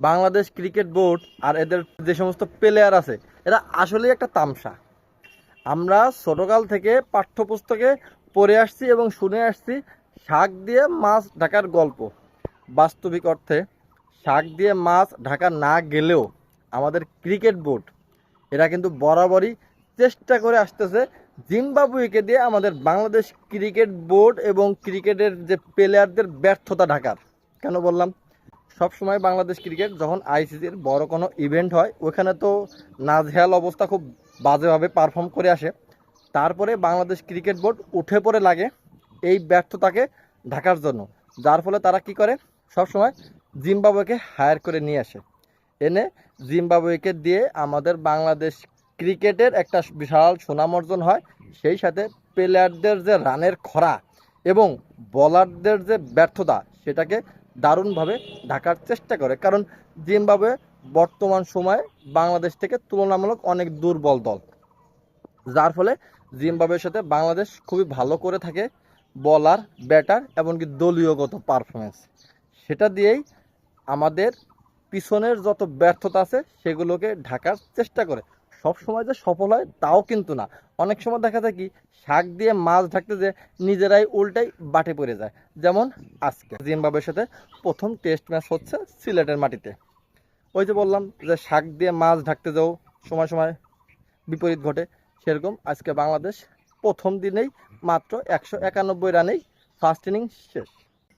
Bangladesh cricket board আর এদের যে সমস্ত প্লেয়ার আছে, এরা আসলেই একটা তামসা। আমরা ছোটকাল থেকে পাঠ্যপুস্তকে পড়ে আসছি এবং শুনে আসছি শাক দিয়ে মাছ ঢাকার গল্প। বাস্তবিক অর্থে, শাক দিয়ে মাছ ঢাকা না গেলেও আমাদের ক্রিকেট বোর্ড, এরা কিন্তু বরাবরই চেষ্টা করে আসতেছে জিম্বাবুয়েকে দিয়ে আমাদের বাংলাদেশ ক্রিকেট বোর্ড এবং ক্রিকেটের যে প্লেয়ারদের ব্যর্থতা ঢাকার। কেন বললাম? সবসময় বাংলাদেশ ক্রিকেট যখন আইসিসির বড় কোনো ইভেন্ট হয়, ওখানে তো নাজহেয়াল অবস্থা খুব বাজেভাবে পারফর্ম করে আসে। তারপরে বাংলাদেশ ক্রিকেট বোর্ড উঠে পড়ে লাগে এই ব্যর্থতাকে ঢাকার জন্য। যার ফলে তারা কি করে? সবসময় জিম্বাবুয়েকে হায়ার করে নিয়ে আসে। এনে জিম্বাবুয়েকে দিয়ে আমাদের বাংলাদেশ ক্রিকেটের একটা বিশাল সুনাম অর্জন হয়, সেই সাথে প্লেয়ারদের যে রানের খরা এবং বলারদের যে ব্যর্থতা, সেটাকে দারুণভাবে ঢাকার চেষ্টা করে। কারণ জিম্বাবুয়ে বর্তমান সময়ে বাংলাদেশ থেকে তুলনামূলক অনেক দুর্বল দল। যার ফলে জিম্বাবুয়ের সাথে বাংলাদেশ খুবই ভালো করে থাকে, বলার, ব্যাটার এমনকি দলীয়গত পারফরমেন্স সেটা দিয়েই আমাদের পিছনের যত ব্যর্থতা আছে সেগুলোকে ঢাকার চেষ্টা করে। সব সময় যে সফল হয়, তাও কিন্তু না। অনেক সময় দেখা যায় কি, শাক দিয়ে মাছ ঢাকতে যে নিজেরাই উল্টাই বাটে পড়ে যায়। যেমন আজকে জিম্বাবুয়ের সাথে প্রথম টেস্ট ম্যাচ হচ্ছে সিলেটের মাটিতে। ওই যে বললাম যে শাক দিয়ে মাছ ঢাকতে যাও, সময় সময় বিপরীত ঘটে, সেরকম আজকে বাংলাদেশ প্রথম দিনেই মাত্র একশো একানব্বই রানেই ফার্স্ট ইনিং শেষ।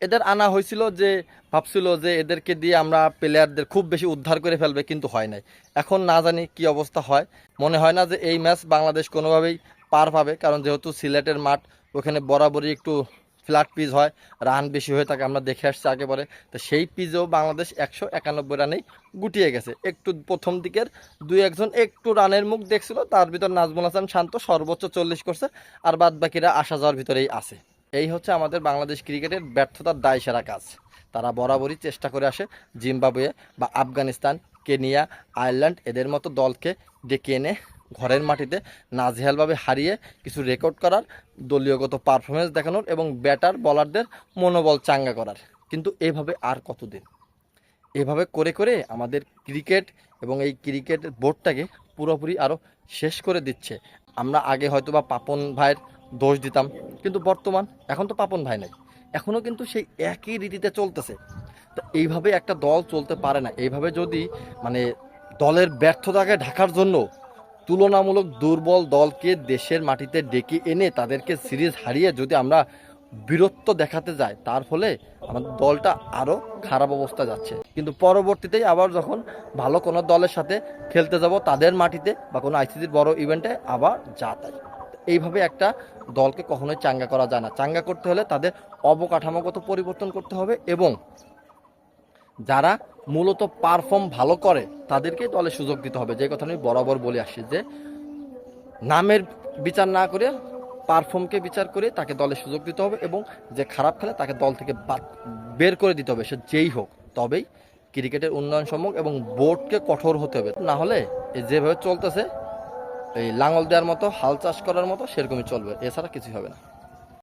এদের আনা হয়েছিল যে, ভাবছিল যে এদেরকে দিয়ে আমরা প্লেয়ারদের খুব বেশি উদ্ধার করে ফেলবে, কিন্তু হয় নাই। এখন না জানি কি অবস্থা হয়। মনে হয় না যে এই ম্যাচ বাংলাদেশ কোনোভাবেই পার পাবে, কারণ যেহেতু সিলেটের মাঠ, ওখানে বরাবরই একটু ফ্ল্যাট পিচ হয় রান বেশি হয়ে থাকে, আমরা দেখে আসছি আগে পরে। তো সেই পিচেও বাংলাদেশ একশো একানব্বই রানেই গুটিয়ে গেছে। একটু প্রথম দিকের দুই একজন একটু রানের মুখ দেখছিল, তার ভিতর নাজমুল হাসান শান্ত সর্বোচ্চ চল্লিশ করছে, আর বাদ বাকিরা আসা যাওয়ার ভিতরেই আছে। এই হচ্ছে আমাদের বাংলাদেশ ক্রিকেটের ব্যর্থতার দায় সেরা কাজ। তারা বরাবরই চেষ্টা করে আসে জিম্বাবুয়ে বা আফগানিস্তান, কেনিয়া, আয়ারল্যান্ড এদের মতো দলকে ডেকে এনে ঘরের মাটিতে নাজেহালভাবে হারিয়ে কিছু রেকর্ড করার, দলীয়গত পারফরমেন্স দেখানোর এবং ব্যাটার, বলারদের মনোবল চাঙ্গা করার। কিন্তু এভাবে আর কতদিন? এভাবে করে করে আমাদের ক্রিকেট এবং এই ক্রিকেট বোর্ডটাকে পুরোপুরি আরও শেষ করে দিচ্ছে। আমরা আগে হয়তো বা পাপন ভাইয়ের দোষ দিতাম। কিন্তু বর্তমান এখন তো পাপন ভাই নাই। এখনও কিন্তু সেই একই রীতিতে চলতেছে। তো এইভাবে একটা দল চলতে পারে না। এইভাবে যদি মানে দলের ব্যর্থতাকে ঢাকার জন্য তুলনামূলক দুর্বল দলকে দেশের মাটিতে ডেকে এনে তাদেরকে সিরিজ হারিয়ে যদি আমরা বীরত্ব দেখাতে যাই, তার ফলে আমাদের দলটা আরও খারাপ অবস্থা যাচ্ছে। কিন্তু পরবর্তীতেই আবার যখন ভালো কোনো দলের সাথে খেলতে যাব, তাদের মাটিতে বা কোনো আইসিসির বড় ইভেন্টে আবার যা তাই। এইভাবে একটা দলকে কখনোই চাঙ্গা করা যায় না। চাঙ্গা করতে হলে তাদের অবকাঠামোগত পরিবর্তন করতে হবে এবং যারা মূলত পারফর্ম ভালো করে তাদেরকে দলে সুযোগ দিতে হবে। যে কথা আমি বরাবর বলে আসছি যে, নামের বিচার না করে পারফর্মকে বিচার করে তাকে দলে সুযোগ দিতে হবে এবং যে খারাপ খেলে তাকে দল থেকে বের করে দিতে হবে। সে যেই হোক, তবেই ক্রিকেটের উন্নয়ন সম্ভব এবং বোর্ডকে কঠোর হতে হবে। না হলে যেভাবে চলতেছে এই লাঙল দেওয়ার মতো হাল চাষ করার মতো সেরকমই চলবে। এছাড়া কিছুই হবে না।